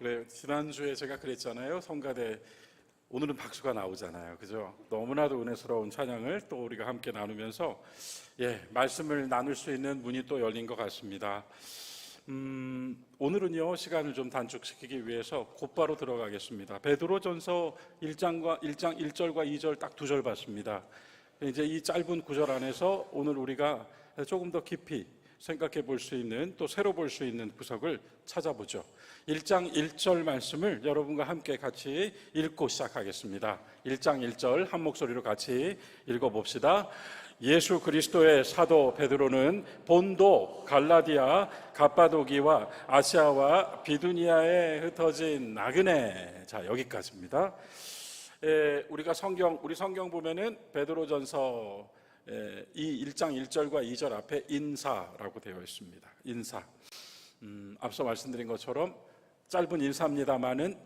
그래 지난주에 제가 그랬잖아요. 성가대 오늘은 박수가 나오잖아요. 그죠? 너무나도 은혜스러운 찬양을 또 우리가 함께 나누면서 예, 말씀을 나눌 수 있는 문이 또 열린 것 같습니다. 음, 오늘은요, 시간을 좀 단축시키기 위해서 곧바로 들어가겠습니다. 베드로전서 1장과 1장 1절과 2절 딱 두 절 봤습니다. 이제 이 짧은 구절 안에서 오늘 우리가 조금 더 깊이 생각해 볼 수 있는 또 새로 볼 수 있는 구석을 찾아보죠. 1장 1절 말씀을 여러분과 함께 같이 읽고 시작하겠습니다. 1장 1절 한 목소리로 같이 읽어 봅시다. 예수 그리스도의 사도 베드로는 본도, 갈라디아, 갑바도기와 아시아와 비두니아에 흩어진 나그네. 자, 여기까지입니다. 에, 우리가 성경 우리 성경 보면은 베드로전서 에, 이 1장 1절과 2절 앞에 인사라고 되어 있습니다. 인사. 음, 앞서 말씀드린 것처럼 짧은 인사입니다만은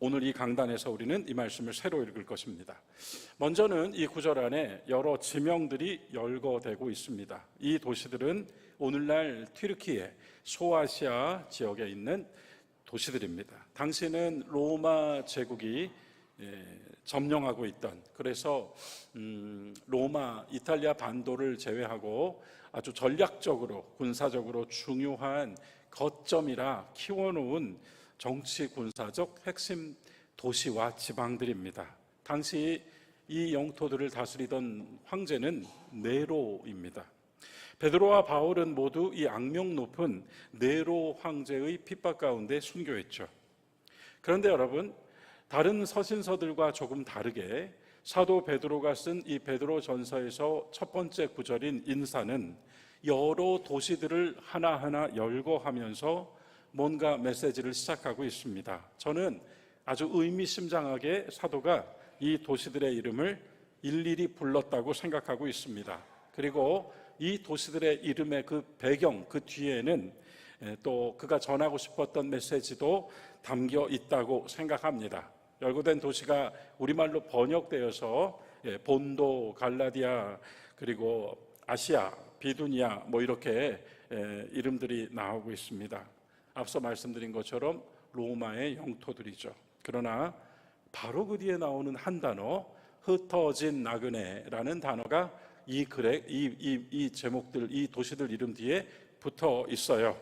오늘 이 강단에서 우리는 이 말씀을 새로 읽을 것입니다. 먼저는 이 구절 안에 여러 지명들이 열거되고 있습니다. 이 도시들은 오늘날 튀르키예 소아시아 지역에 있는 도시들입니다. 당시는 로마 제국이 예, 점령하고 있던 그래서 음, 로마 이탈리아 반도를 제외하고 아주 전략적으로 군사적으로 중요한 거점이라 키워놓은 정치 군사적 핵심 도시와 지방들입니다. 당시 이 영토들을 다스리던 황제는 네로입니다. 베드로와 바울은 모두 이 악명 높은 네로 황제의 핍박 가운데 순교했죠. 그런데 여러분 다른 서신서들과 조금 다르게 사도 베드로가 쓴 이 베드로 전서에서 첫 번째 구절인 인사는 여러 도시들을 하나하나 열거하면서 뭔가 메시지를 시작하고 있습니다. 저는 아주 의미심장하게 사도가 이 도시들의 이름을 일일이 불렀다고 생각하고 있습니다. 그리고 이 도시들의 이름의 그 배경, 그 뒤에는 또 그가 전하고 싶었던 메시지도 담겨 있다고 생각합니다. 열거된 도시가 우리말로 번역되어서 예, 본도, 갈라디아, 그리고 아시아, 비두니아 뭐 이렇게 이름들이 나오고 있습니다. 앞서 말씀드린 것처럼 로마의 영토들이죠. 그러나 바로 그 뒤에 나오는 한 단어 흩어진 나그네라는 단어가 이 글에 이, 이, 이 제목들 이 도시들 이름 뒤에 붙어 있어요.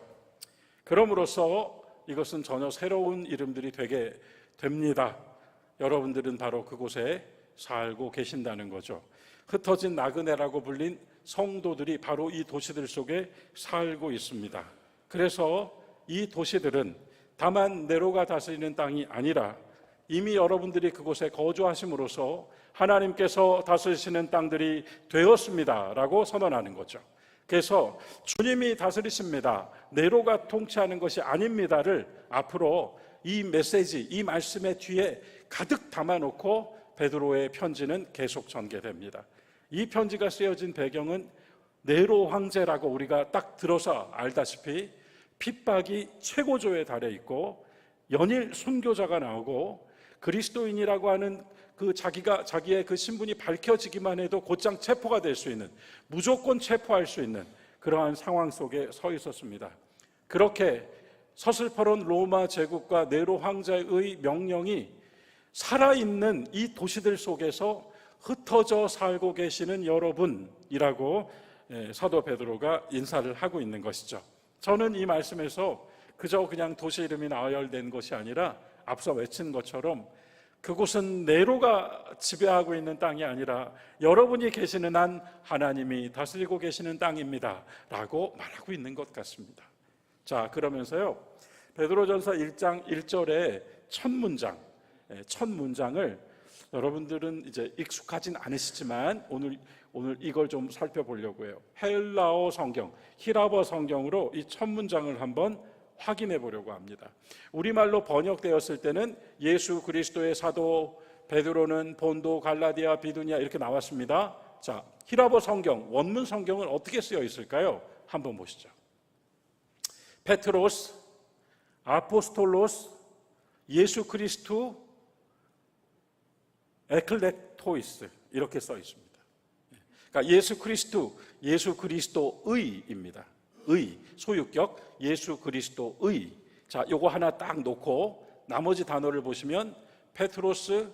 그럼으로써 이것은 전혀 새로운 이름들이 되게 됩니다. 여러분들은 바로 그곳에 살고 계신다는 거죠. 흩어진 나그네라고 불린 성도들이 바로 이 도시들 속에 살고 있습니다. 그래서 이 도시들은 다만 네로가 다스리는 땅이 아니라 이미 여러분들이 그곳에 거주하심으로써 하나님께서 다스리시는 땅들이 되었습니다 라고 선언하는 거죠. 그래서 주님이 다스리십니다. 네로가 통치하는 것이 아닙니다를 앞으로 이 메시지, 이 말씀의 뒤에 가득 담아놓고 베드로의 편지는 계속 전개됩니다. 이 편지가 쓰여진 배경은 네로 황제라고 우리가 딱 들어서 알다시피 핍박이 최고조에 달해 있고 연일 순교자가 나오고 그리스도인이라고 하는 그 자기가 자기의 그 신분이 밝혀지기만 해도 곧장 체포가 될 수 있는 무조건 체포할 수 있는 그러한 상황 속에 서 있었습니다. 그렇게 서슬퍼런 로마 제국과 네로 황제의 명령이 살아있는 이 도시들 속에서 흩어져 살고 계시는 여러분이라고 예, 사도 베드로가 인사를 하고 있는 것이죠. 저는 이 말씀에서 그저 그냥 도시 이름이 나열된 것이 아니라 앞서 외친 것처럼 그곳은 네로가 지배하고 있는 땅이 아니라 여러분이 계시는 한 하나님이 다스리고 계시는 땅입니다. 라고 말하고 있는 것 같습니다. 자, 그러면서요. 베드로전서 1장 1절의 첫 문장, 예, 첫 문장을 여러분들은 이제 익숙하진 않으시지만 오늘 오늘 이걸 좀 살펴보려고 해요. 헬라어 성경, 히라버 성경으로 이 첫 문장을 한번 확인해 보려고 합니다. 우리말로 번역되었을 때는 예수 그리스도의 사도 베드로는 본도 갈라디아 비두니아 이렇게 나왔습니다. 자, 히라버 성경 원문 성경은 어떻게 쓰여 있을까요? 한번 보시죠. 페트로스 아포스톨로스 예수 그리스도 에클렉토이스 이렇게 써 있습니다. 그러니까 예수 그리스도, 예수 그리스도의입니다. 의, 소유격 예수 그리스도의 자, 요거 하나 딱 놓고 나머지 단어를 보시면 페트로스,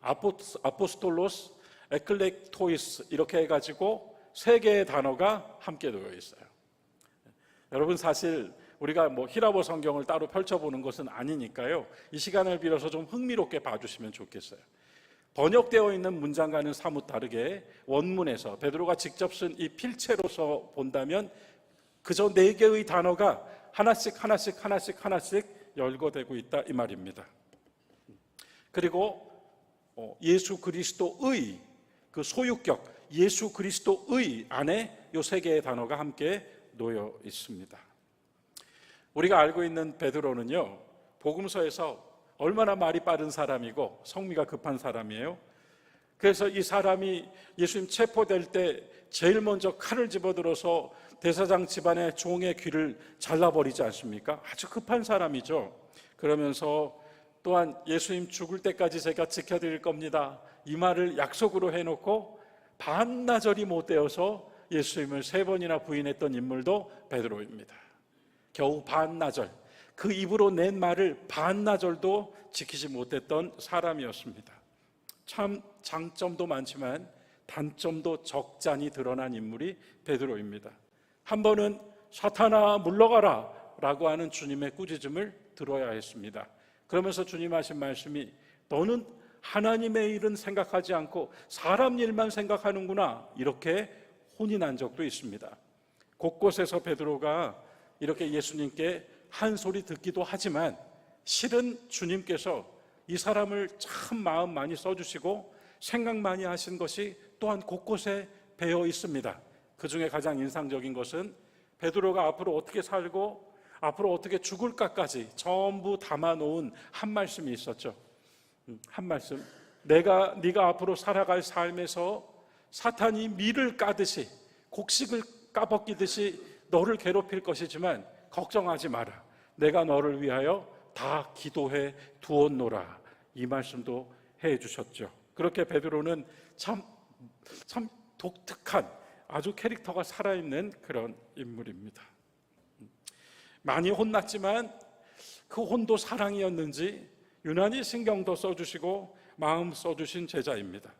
아포스, 아포스톨로스, 에클렉토이스 이렇게 해가지고 세 개의 단어가 함께 놓여 있어요. 여러분 사실 우리가 뭐 히라보 성경을 따로 펼쳐보는 것은 아니니까요. 이 시간을 빌어서 좀 흥미롭게 봐주시면 좋겠어요. 번역되어 있는 문장과는 사뭇 다르게 원문에서 베드로가 직접 쓴 이 필체로서 본다면 그저 네 개의 단어가 하나씩 하나씩 하나씩 하나씩 열거되고 있다 이 말입니다. 그리고 어, 예수 그리스도의 그 소유격 예수 그리스도의 안에 요 세 개의 단어가 함께 놓여 있습니다. 우리가 알고 있는 베드로는요 복음서에서 얼마나 말이 빠른 사람이고 성미가 급한 사람이에요. 그래서 이 사람이 예수님 체포될 때 제일 먼저 칼을 집어들어서 대사장 집안의 종의 귀를 잘라버리지 않습니까? 아주 급한 사람이죠. 그러면서 또한 예수님 죽을 때까지 제가 지켜드릴 겁니다. 이 말을 약속으로 해놓고 반나절이 못 되어서 예수님을 세 번이나 부인했던 인물도 베드로입니다. 겨우 반나절. 그 입으로 낸 말을 반나절도 지키지 못했던 사람이었습니다. 참 장점도 많지만 단점도 적잖이 드러난 인물이 베드로입니다. 한 번은 사탄아 물러가라 라고 하는 주님의 꾸짖음을 들어야 했습니다. 그러면서 주님 하신 말씀이 너는 하나님의 일은 생각하지 않고 사람 일만 생각하는구나 이렇게 혼이 난 적도 있습니다. 곳곳에서 베드로가 이렇게 예수님께 한 소리 듣기도 하지만 실은 주님께서 이 사람을 참 마음 많이 써주시고 생각 많이 하신 것이 또한 곳곳에 배어 있습니다. 그 중에 가장 인상적인 것은 베드로가 앞으로 어떻게 살고 앞으로 어떻게 죽을까까지 전부 담아놓은 한 말씀이 있었죠. 음, 한 말씀. 내가 네가 앞으로 살아갈 삶에서 사탄이 밀을 까듯이 곡식을 까벗기듯이 너를 괴롭힐 것이지만 걱정하지 마라. 내가 너를 위하여 다 기도해 두었노라. 이 말씀도 해 주셨죠. 그렇게 베드로는 참, 참 독특한 아주 캐릭터가 살아있는 그런 인물입니다. 많이 혼났지만 그 혼도 사랑이었는지 유난히 신경도 써주시고 마음 써주신 제자입니다.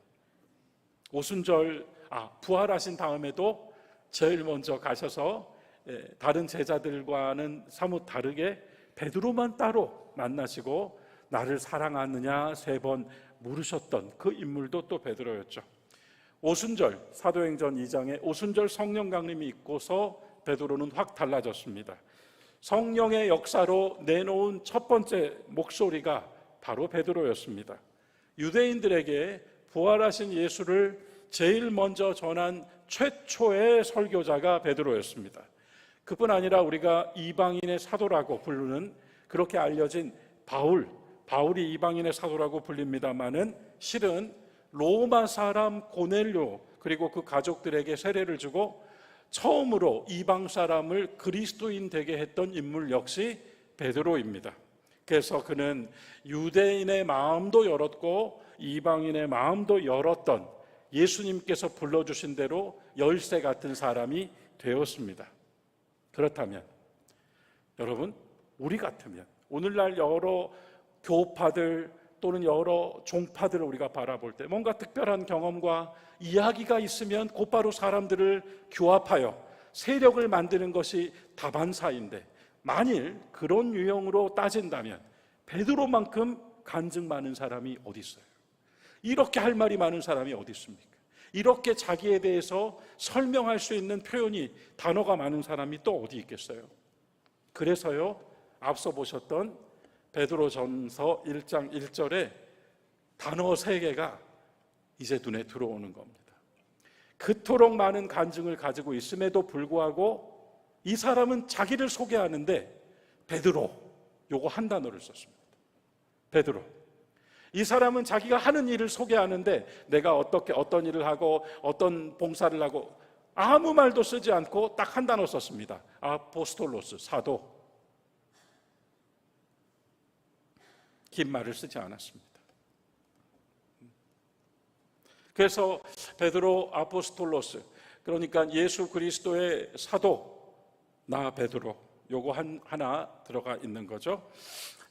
오순절, 아, 부활하신 다음에도 제일 먼저 가셔서 예, 다른 제자들과는 사뭇 다르게 베드로만 따로 만나시고 나를 사랑하느냐 세 번 물으셨던 그 인물도 또 베드로였죠. 오순절 사도행전 2장에 오순절 성령 강림이 있고서 베드로는 확 달라졌습니다. 성령의 역사로 내놓은 첫 번째 목소리가 바로 베드로였습니다. 유대인들에게 부활하신 예수를 제일 먼저 전한 최초의 설교자가 베드로였습니다. 그뿐 아니라 우리가 이방인의 사도라고 부르는 그렇게 알려진 바울, 바울이 이방인의 사도라고 불립니다만은 실은 로마 사람 고넬료 그리고 그 가족들에게 세례를 주고 처음으로 이방 사람을 그리스도인 되게 했던 인물 역시 베드로입니다. 그래서 그는 유대인의 마음도 열었고 이방인의 마음도 열었던 예수님께서 불러주신 대로 열쇠 같은 사람이 되었습니다. 그렇다면 여러분 우리 같으면 오늘날 여러 교파들 또는 여러 종파들을 우리가 바라볼 때 뭔가 특별한 경험과 이야기가 있으면 곧바로 사람들을 규합하여 세력을 만드는 것이 다반사인데 만일 그런 유형으로 따진다면 베드로만큼 간증 많은 사람이 어디 있어요? 이렇게 할 말이 많은 사람이 어디 있습니까? 이렇게 자기에 대해서 설명할 수 있는 표현이 단어가 많은 사람이 또 어디 있겠어요? 그래서요. 앞서 보셨던 베드로전서 1장 1절에 단어 세 개가 이제 눈에 들어오는 겁니다. 그토록 많은 간증을 가지고 있음에도 불구하고 이 사람은 자기를 소개하는데 베드로 요거 한 단어를 썼습니다. 베드로. 이 사람은 자기가 하는 일을 소개하는데 내가 어떻게 어떤 일을 하고 어떤 봉사를 하고 아무 말도 쓰지 않고 딱 한 단어 썼습니다. 아포스톨로스 사도. 긴 말을 쓰지 않았습니다. 그래서 베드로 아포스톨로스 그러니까 예수 그리스도의 사도 나 베드로 요거 한, 하나 들어가 있는 거죠.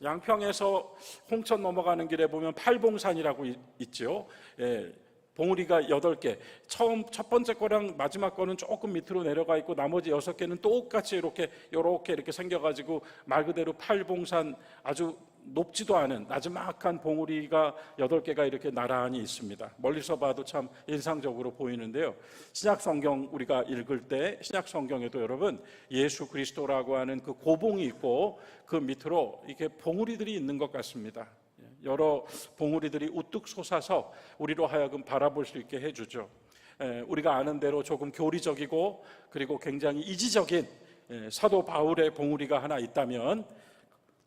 양평에서 홍천 넘어가는 길에 보면 팔봉산이라고 있- 있죠. 예, 봉우리가 여덟 개. 처음 첫 번째 거랑 마지막 거는 조금 밑으로 내려가 있고 나머지 여섯 개는 똑같이 이렇게 요렇게 이렇게 생겨 가지고 말 그대로 팔봉산 아주 높지도 않은 나지막한 봉우리가 여덟 개가 이렇게 나란히 있습니다. 멀리서 봐도 참 인상적으로 보이는데요. 신약 성경 우리가 읽을 때 신약 성경에도 여러분 예수 그리스도라고 하는 그 고봉이 있고 그 밑으로 이렇게 봉우리들이 있는 것 같습니다. 여러 봉우리들이 우뚝 솟아서 우리로 하여금 바라볼 수 있게 해주죠. 에, 우리가 아는 대로 조금 교리적이고 그리고 굉장히 이지적인 에, 사도 바울의 봉우리가 하나 있다면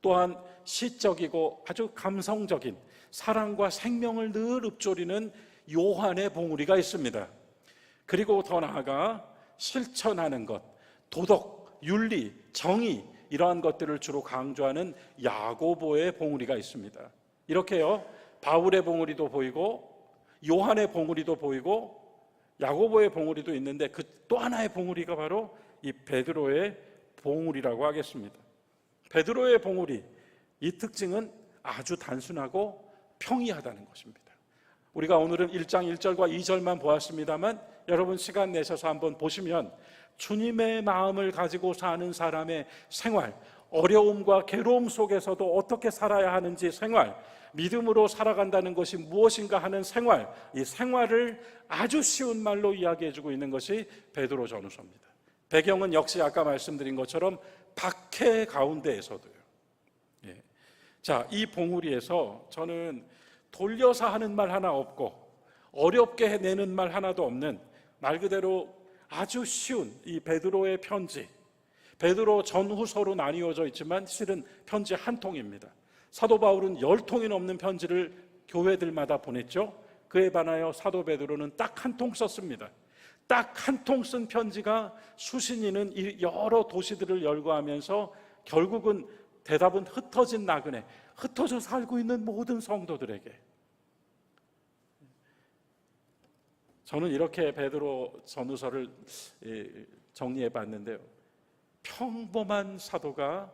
또한 시적이고 아주 감성적인 사랑과 생명을 늘 읊조리는 요한의 봉우리가 있습니다. 그리고 더 나아가 실천하는 것, 도덕, 윤리, 정의 이러한 것들을 주로 강조하는 야고보의 봉우리가 있습니다. 이렇게요. 바울의 봉우리도 보이고 요한의 봉우리도 보이고 야고보의 봉우리도 있는데 그 또 하나의 봉우리가 바로 이 베드로의 봉우리라고 하겠습니다. 베드로의 봉우리 이 특징은 아주 단순하고 평이하다는 것입니다. 우리가 오늘은 1장 1절과 2절만 보았습니다만 여러분 시간 내셔서 한번 보시면 주님의 마음을 가지고 사는 사람의 생활, 어려움과 괴로움 속에서도 어떻게 살아야 하는지 생활, 믿음으로 살아간다는 것이 무엇인가 하는 생활, 이 생활을 아주 쉬운 말로 이야기해 주고 있는 것이 베드로 전후서입니다. 배경은 역시 아까 말씀드린 것처럼 박해 가운데에서도요. 예. 자, 이 봉우리에서 저는 돌려서 하는 말 하나 없고 어렵게 해내는 말 하나도 없는 말 그대로 아주 쉬운 이 베드로의 편지. 베드로 전후서로 나뉘어져 있지만 실은 편지 한 통입니다. 사도 바울은 열 통이 넘는 편지를 교회들마다 보냈죠. 그에 반하여 사도 베드로는 딱 한 통 썼습니다. 딱 한 통 쓴 편지가 수신이는 이 여러 도시들을 열거하면서 결국은 대답은 흩어진 나그네, 흩어져 살고 있는 모든 성도들에게 저는 이렇게 베드로 전후서를 정리해 봤는데요. 평범한 사도가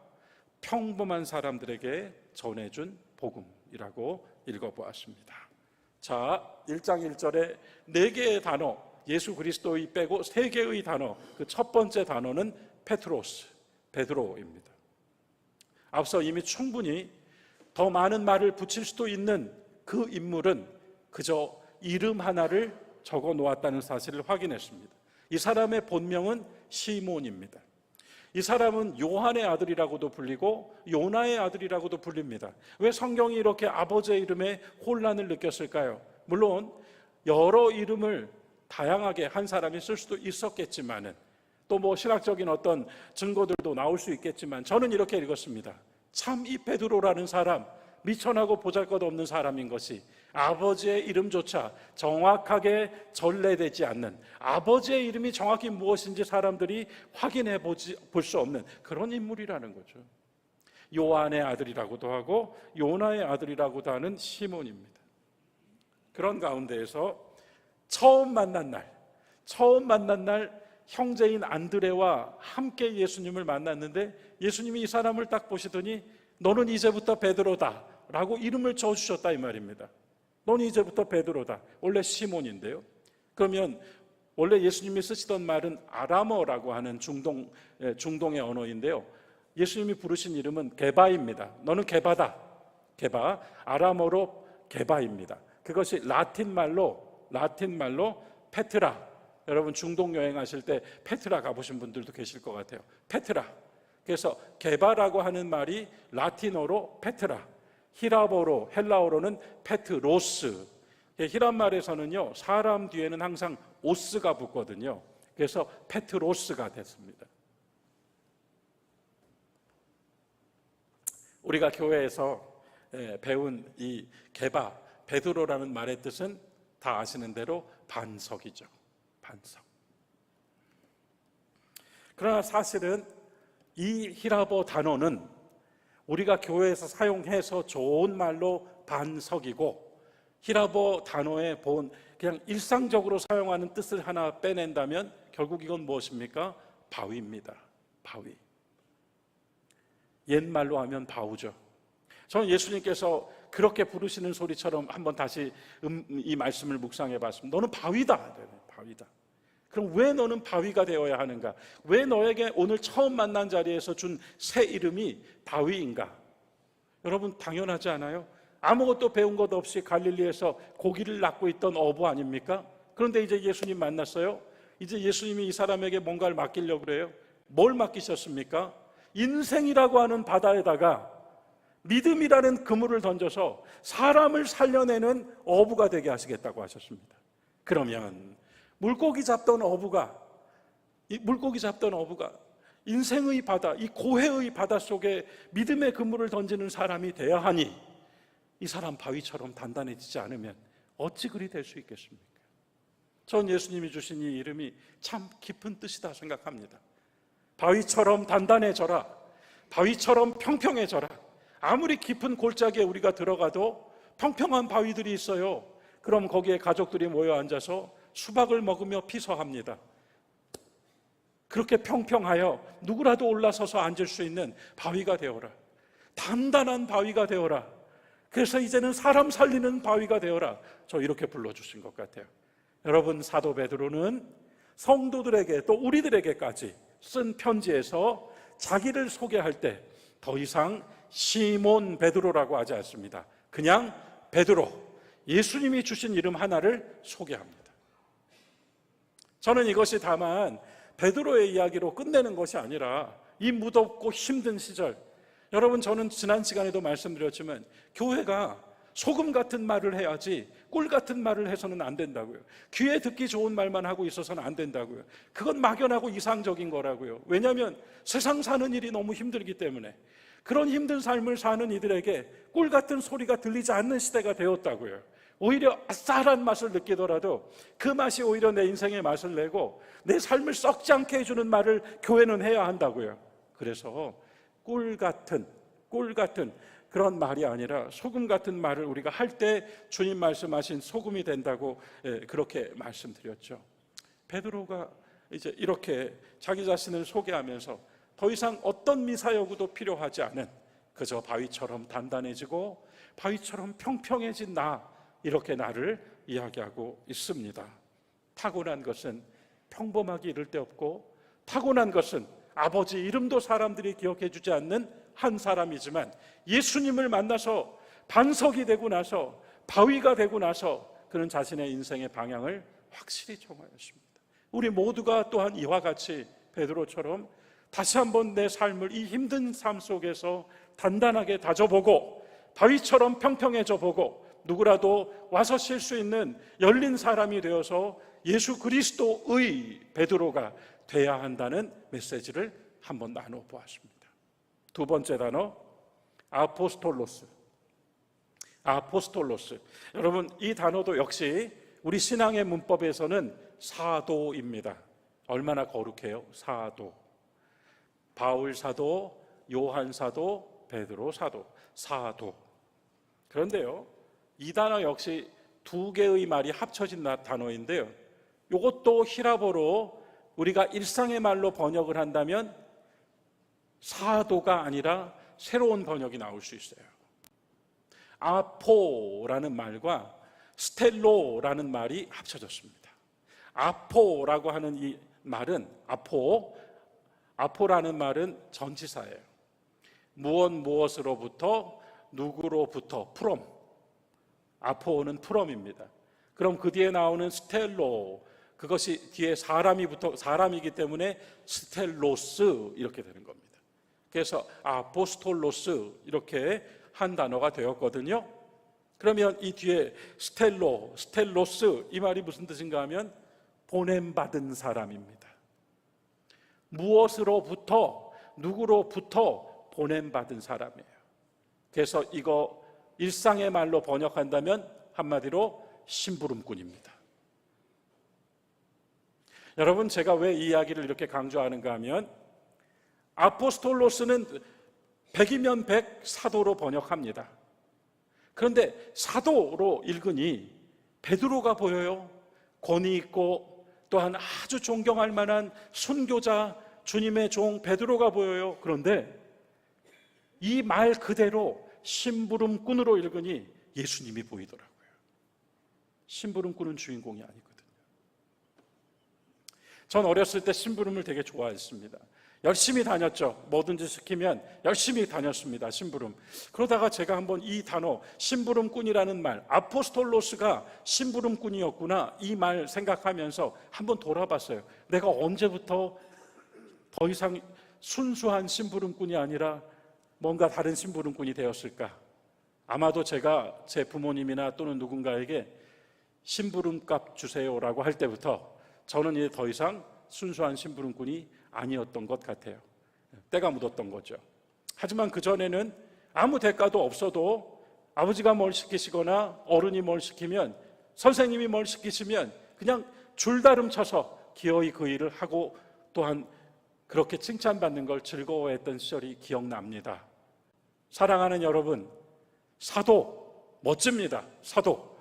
평범한 사람들에게 전해준 복음이라고 읽어보았습니다. 자, 1장 1절에 네 개의 단어, 예수 그리스도의 빼고 세 개의 단어, 그 첫 번째 단어는 페트로스, 베드로입니다. 앞서 이미 충분히 더 많은 말을 붙일 수도 있는 그 인물은 그저 이름 하나를 적어 놓았다는 사실을 확인했습니다. 이 사람의 본명은 시몬입니다. 이 사람은 요한의 아들이라고도 불리고 요나의 아들이라고도 불립니다. 왜 성경이 이렇게 아버지의 이름에 혼란을 느꼈을까요? 물론 여러 이름을 다양하게 한 사람이 쓸 수도 있었겠지만은 또 뭐 신학적인 어떤 증거들도 나올 수 있겠지만 저는 이렇게 읽었습니다. 참 이 베드로라는 사람 미천하고 보잘것없는 사람인 것이 아버지의 이름조차 정확하게 전래되지 않는 아버지의 이름이 정확히 무엇인지 사람들이 확인해 보지 볼 수 없는 그런 인물이라는 거죠. 요한의 아들이라고도 하고 요나의 아들이라고도 하는 시몬입니다. 그런 가운데에서 처음 만난 날, 처음 만난 날 형제인 안드레와 함께 예수님을 만났는데 예수님이 이 사람을 딱 보시더니 너는 이제부터 베드로다 라고 이름을 지어주셨다 이 말입니다. 너는 이제부터 베드로다. 원래 시몬인데요. 그러면 원래 예수님이 쓰시던 말은 아람어라고 하는 중동, 예, 중동의 언어인데요. 예수님이 부르신 이름은 게바입니다. 너는 게바다. 게바. 아람어로 게바입니다. 그것이 라틴 말로, 라틴 말로 페트라. 여러분 중동 여행하실 때 페트라 가보신 분들도 계실 것 같아요. 페트라. 그래서 게바라고 하는 말이 라틴어로 페트라. 히라보로 헬라어로는 페트로스. 히란 말에서는요 사람 뒤에는 항상 오스가 붙거든요. 그래서 페트로스가 됐습니다. 우리가 교회에서 배운 이 개바 베드로라는 말의 뜻은 다 아시는 대로 반석이죠. 반석. 그러나 사실은 이 히라보 단어는 우리가 교회에서 사용해서 좋은 말로 반석이고 히라보 단어의 본 그냥 일상적으로 사용하는 뜻을 하나 빼낸다면 결국 이건 무엇입니까? 바위입니다. 바위. 옛말로 하면 바우죠. 저는 예수님께서 그렇게 부르시는 소리처럼 한번 다시 음, 이 말씀을 묵상해 봤습니다. 너는 바위다. 네, 바위다. 그럼 왜 너는 바위가 되어야 하는가? 왜 너에게 오늘 처음 만난 자리에서 준 새 이름이 바위인가? 여러분 당연하지 않아요? 아무것도 배운 것 없이 갈릴리에서 고기를 낳고 있던 어부 아닙니까? 그런데 이제 예수님 만났어요. 이제 예수님이 이 사람에게 뭔가를 맡기려고 그래요. 뭘 맡기셨습니까? 인생이라고 하는 바다에다가 믿음이라는 그물을 던져서 사람을 살려내는 어부가 되게 하시겠다고 하셨습니다. 그러면 물고기 잡던 어부가 이 물고기 잡던 어부가 인생의 바다, 이 고해의 바다 속에 믿음의 그물을 던지는 사람이 되어야 하니 이 사람 바위처럼 단단해지지 않으면 어찌 그리 될 수 있겠습니까? 전 예수님이 주신 이 이름이 참 깊은 뜻이다 생각합니다. 바위처럼 단단해져라. 바위처럼 평평해져라. 아무리 깊은 골짜기에 우리가 들어가도 평평한 바위들이 있어요. 그럼 거기에 가족들이 모여 앉아서 수박을 먹으며 피서합니다. 그렇게 평평하여 누구라도 올라서서 앉을 수 있는 바위가 되어라. 단단한 바위가 되어라. 그래서 이제는 사람 살리는 바위가 되어라. 저 이렇게 불러주신 것 같아요. 여러분, 사도 베드로는 성도들에게 또 우리들에게까지 쓴 편지에서 자기를 소개할 때 더 이상 시몬 베드로라고 하지 않습니다. 그냥 베드로, 예수님이 주신 이름 하나를 소개합니다. 저는 이것이 다만 베드로의 이야기로 끝내는 것이 아니라 이 무덥고 힘든 시절, 여러분 저는 지난 시간에도 말씀드렸지만 교회가 소금 같은 말을 해야지 꿀 같은 말을 해서는 안 된다고요. 귀에 듣기 좋은 말만 하고 있어서는 안 된다고요. 그건 막연하고 이상적인 거라고요. 왜냐하면 세상 사는 일이 너무 힘들기 때문에 그런 힘든 삶을 사는 이들에게 꿀 같은 소리가 들리지 않는 시대가 되었다고요. 오히려 아싸한 맛을 느끼더라도 그 맛이 오히려 내 인생의 맛을 내고 내 삶을 썩지 않게 해주는 말을 교회는 해야 한다고요. 그래서 꿀 같은, 꿀 같은 그런 말이 아니라 소금 같은 말을 우리가 할 때 주님 말씀하신 소금이 된다고 예, 그렇게 말씀드렸죠. 베드로가 이제 이렇게 자기 자신을 소개하면서 더 이상 어떤 미사여구도 필요하지 않은 그저 바위처럼 단단해지고 바위처럼 평평해진 나 이렇게 나를 이야기하고 있습니다. 타고난 것은 평범하기 이를 데 없고 타고난 것은 아버지 이름도 사람들이 기억해 주지 않는 한 사람이지만 예수님을 만나서 반석이 되고 나서 바위가 되고 나서 그는 자신의 인생의 방향을 확실히 정하였습니다. 우리 모두가 또한 이와 같이 베드로처럼 다시 한번 내 삶을 이 힘든 삶 속에서 단단하게 다져보고 바위처럼 평평해져 보고 누구라도 와서 쉴 수 있는 열린 사람이 되어서 예수 그리스도의 베드로가 돼야 한다는 메시지를 한번 나눠 보았습니다. 두 번째 단어 아포스톨로스. 아포스톨로스. 여러분 이 단어도 역시 우리 신앙의 문법에서는 사도입니다. 얼마나 거룩해요? 사도. 바울 사도, 요한 사도, 베드로 사도, 사도. 그런데요, 이 단어 역시 두 개의 말이 합쳐진 단어인데요. 이것도 히라보로 우리가 일상의 말로 번역을 한다면 사도가 아니라 새로운 번역이 나올 수 있어요. 아포라는 말과 스텔로라는 말이 합쳐졌습니다. 아포라고 하는 이 말은 아포, 아포라는 말은 전치사예요. 무엇 무엇으로부터 누구로부터 프롬. 아포는 프롬입니다. 그럼 그 뒤에 나오는 스텔로 그것이 뒤에 사람이 붙어 사람이기 때문에 스텔로스 이렇게 되는 겁니다. 그래서 아포스톨로스 이렇게 한 단어가 되었거든요. 그러면 이 뒤에 스텔로, 스텔로스 이 말이 무슨 뜻인가 하면 보냄 받은 사람입니다. 무엇으로부터 누구로부터 보냄받은 사람이에요. 그래서 이거 일상의 말로 번역한다면 한마디로 심부름꾼입니다. 여러분 제가 왜 이 이야기를 이렇게 강조하는가 하면 아포스톨로스는 백이면 백 사도로 번역합니다. 그런데 사도로 읽으니 베드로가 보여요. 권위 있고 또한 아주 존경할 만한 순교자 주님의 종 베드로가 보여요. 그런데 이 말 그대로 심부름꾼으로 읽으니 예수님이 보이더라고요. 심부름꾼은 주인공이 아니거든요. 전 어렸을 때 심부름을 되게 좋아했습니다. 열심히 다녔죠. 뭐든지 시키면 열심히 다녔습니다. 심부름. 그러다가 제가 한번 이 단어 심부름꾼이라는 말, 아포스톨로스가 심부름꾼이었구나 이 말 생각하면서 한번 돌아봤어요. 내가 언제부터 더 이상 순수한 심부름꾼이 아니라 뭔가 다른 심부름꾼이 되었을까? 아마도 제가 제 부모님이나 또는 누군가에게 심부름값 주세요라고 할 때부터 저는 이제 더 이상 순수한 심부름꾼이 아니었던 것 같아요. 때가 묻었던 거죠. 하지만 그전에는 아무 대가도 없어도 아버지가 뭘 시키시거나 어른이 뭘 시키면 선생님이 뭘 시키시면 그냥 줄다름 쳐서 기어이 그 일을 하고 또한 그렇게 칭찬받는 걸 즐거워했던 시절이 기억납니다. 사랑하는 여러분, 사도 멋집니다. 사도.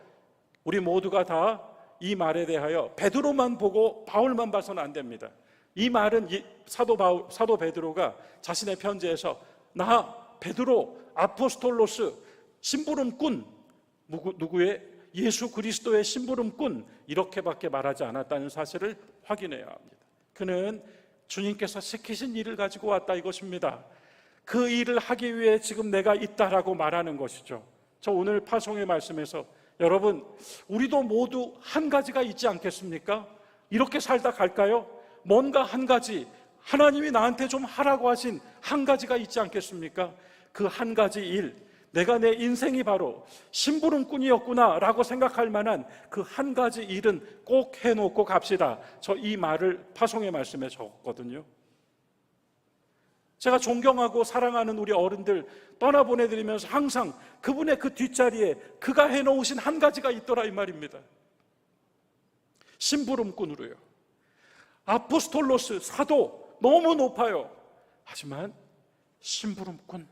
우리 모두가 다 이 말에 대하여 베드로만 보고 바울만 봐서는 안 됩니다. 이 말은 사도 바울, 사도 베드로가 자신의 편지에서 나 베드로 아포스톨로스 심부름꾼 누구, 누구의 예수 그리스도의 심부름꾼 이렇게밖에 말하지 않았다는 사실을 확인해야 합니다. 그는 주님께서 시키신 일을 가지고 왔다 이것입니다. 그 일을 하기 위해 지금 내가 있다라고 말하는 것이죠. 저 오늘 파송의 말씀에서 여러분, 우리도 모두 한 가지가 있지 않겠습니까? 이렇게 살다 갈까요? 뭔가 한 가지, 하나님이 나한테 좀 하라고 하신 한 가지가 있지 않겠습니까? 그 한 가지 일, 내가 내 인생이 바로 심부름꾼이었구나 라고 생각할 만한 그 한 가지 일은 꼭 해놓고 갑시다. 저 이 말을 파송의 말씀에 적었거든요. 제가 존경하고 사랑하는 우리 어른들 떠나보내드리면서 항상 그분의 그 뒷자리에 그가 해놓으신 한 가지가 있더라 이 말입니다. 심부름꾼으로요. 아포스톨로스 사도 너무 높아요. 하지만 심부름꾼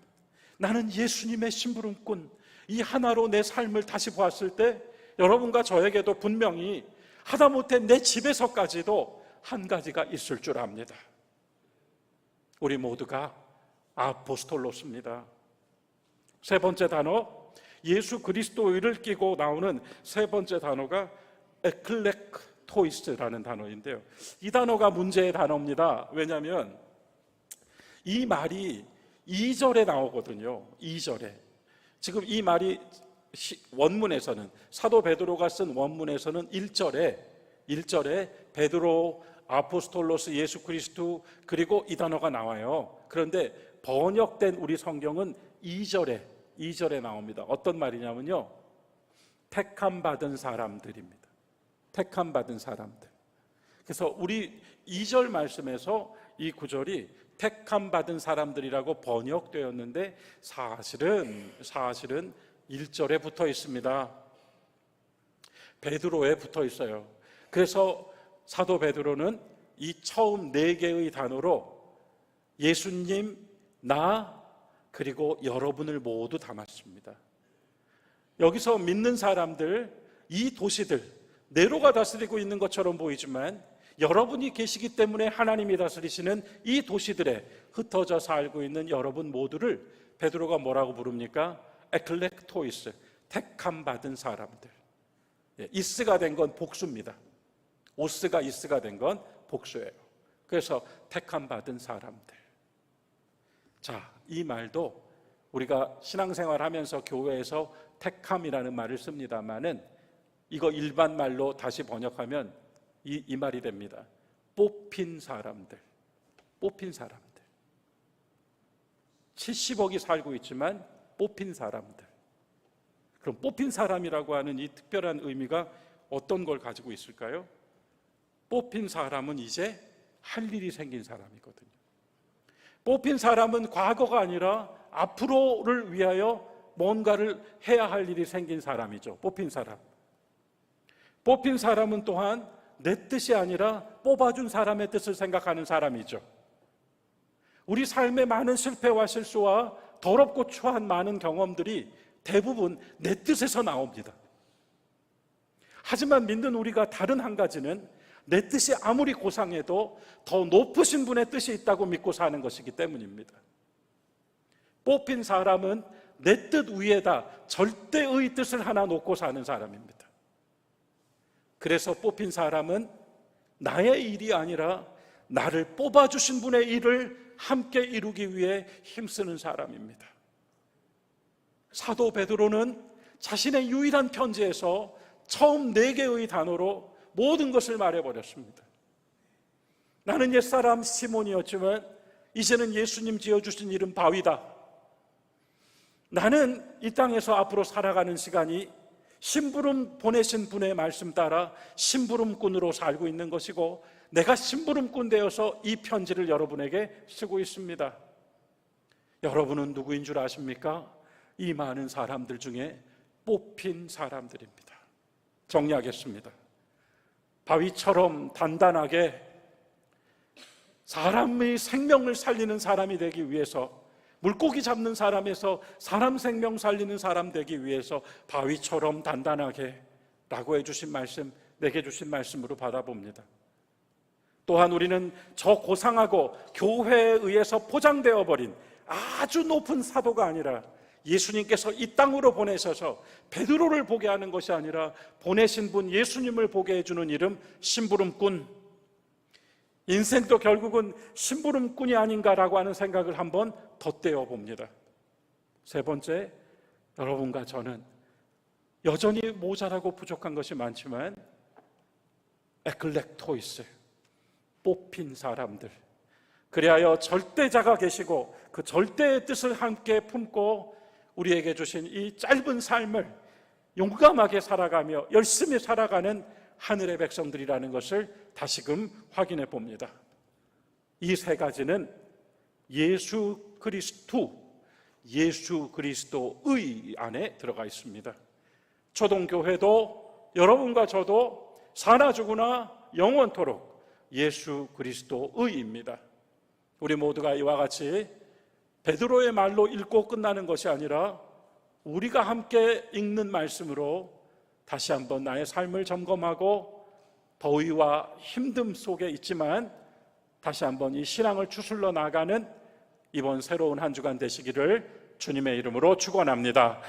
나는 예수님의 심부름꾼 이 하나로 내 삶을 다시 보았을 때 여러분과 저에게도 분명히 하다못해 내 집에서까지도 한 가지가 있을 줄 압니다. 우리 모두가 아포스톨로스입니다. 세 번째 단어, 예수 그리스도를 끼고 나오는 세 번째 단어가 에클렉토이스라는 단어인데요. 이 단어가 문제의 단어입니다. 왜냐하면 이 말이 2절에 나오거든요. 2절에. 지금 이 말이 원문에서는 사도 베드로가 쓴 원문에서는 1절에 1절에 베드로 아포스톨로스 예수 그리스도 그리고 이 단어가 나와요. 그런데 번역된 우리 성경은 2절에 2절에 나옵니다. 어떤 말이냐면요. 택함 받은 사람들입니다. 택함 받은 사람들. 그래서 우리 2절 말씀에서 이 구절이 택함 받은 사람들이라고 번역되었는데 사실은 사실은 1절에 붙어 있습니다. 베드로에 붙어 있어요. 그래서 사도 베드로는 이 처음 네 개의 단어로 예수님, 나, 그리고 여러분을 모두 담았습니다. 여기서 믿는 사람들, 이 도시들, 네로가 다스리고 있는 것처럼 보이지만 여러분이 계시기 때문에 하나님이 다스리시는 이 도시들에 흩어져 살고 있는 여러분 모두를 베드로가 뭐라고 부릅니까? 에클렉토이스, 택함 받은 사람들. 예, 이스가 된 건 복수입니다. 오스가 이스가 된 건 복수예요. 그래서 택함 받은 사람들. 자, 이 말도 우리가 신앙생활 하면서 교회에서 택함이라는 말을 씁니다만은 이거 일반 말로 다시 번역하면 이, 이 말이 됩니다. 뽑힌 사람들. 뽑힌 사람들. 70억이 살고 있지만 뽑힌 사람들. 그럼 뽑힌 사람이라고 하는 이 특별한 의미가 어떤 걸 가지고 있을까요? 뽑힌 사람은 이제 할 일이 생긴 사람이거든요. 뽑힌 사람은 과거가 아니라 앞으로를 위하여 뭔가를 해야 할 일이 생긴 사람이죠. 뽑힌 사람. 뽑힌 사람은 또한 내 뜻이 아니라 뽑아준 사람의 뜻을 생각하는 사람이죠. 우리 삶의 많은 실패와 실수와 더럽고 추한 많은 경험들이 대부분 내 뜻에서 나옵니다. 하지만 믿는 우리가 다른 한 가지는 내 뜻이 아무리 고상해도 더 높으신 분의 뜻이 있다고 믿고 사는 것이기 때문입니다. 뽑힌 사람은 내 뜻 위에다 절대의 뜻을 하나 놓고 사는 사람입니다. 그래서 뽑힌 사람은 나의 일이 아니라 나를 뽑아주신 분의 일을 함께 이루기 위해 힘쓰는 사람입니다. 사도 베드로는 자신의 유일한 편지에서 처음 네 개의 단어로 모든 것을 말해버렸습니다. 나는 옛사람 시몬이었지만 이제는 예수님 지어주신 이름 바위다. 나는 이 땅에서 앞으로 살아가는 시간이 심부름 보내신 분의 말씀 따라 심부름꾼으로 살고 있는 것이고 내가 심부름꾼 되어서 이 편지를 여러분에게 쓰고 있습니다. 여러분은 누구인 줄 아십니까? 이 많은 사람들 중에 뽑힌 사람들입니다. 정리하겠습니다. 바위처럼 단단하게 사람의 생명을 살리는 사람이 되기 위해서 물고기 잡는 사람에서 사람 생명 살리는 사람 되기 위해서 바위처럼 단단하게 라고 해주신 말씀, 내게 주신 말씀으로 받아봅니다. 또한 우리는 저 고상하고 교회에 의해서 포장되어 버린 아주 높은 사도가 아니라 예수님께서 이 땅으로 보내셔서 베드로를 보게 하는 것이 아니라 보내신 분 예수님을 보게 해주는 이름 심부름꾼 인생도 결국은 심부름꾼이 아닌가라고 하는 생각을 한번 덧대어 봅니다. 세 번째, 여러분과 저는 여전히 모자라고 부족한 것이 많지만 에클렉토이스, 뽑힌 사람들. 그리하여 절대자가 계시고 그 절대의 뜻을 함께 품고 우리에게 주신 이 짧은 삶을 용감하게 살아가며 열심히 살아가는 하늘의 백성들이라는 것을 다시금 확인해 봅니다. 이 세 가지는 예수 그리스도, 예수 그리스도의 안에 들어가 있습니다. 초동교회도 여러분과 저도 사나 죽으나 영원토록 예수 그리스도의입니다. 우리 모두가 이와 같이 베드로의 말로 읽고 끝나는 것이 아니라 우리가 함께 읽는 말씀으로 다시 한번 나의 삶을 점검하고 더위와 힘듦 속에 있지만 다시 한번 이 신앙을 추슬러 나가는 이번 새로운 한 주간 되시기를 주님의 이름으로 축원합니다.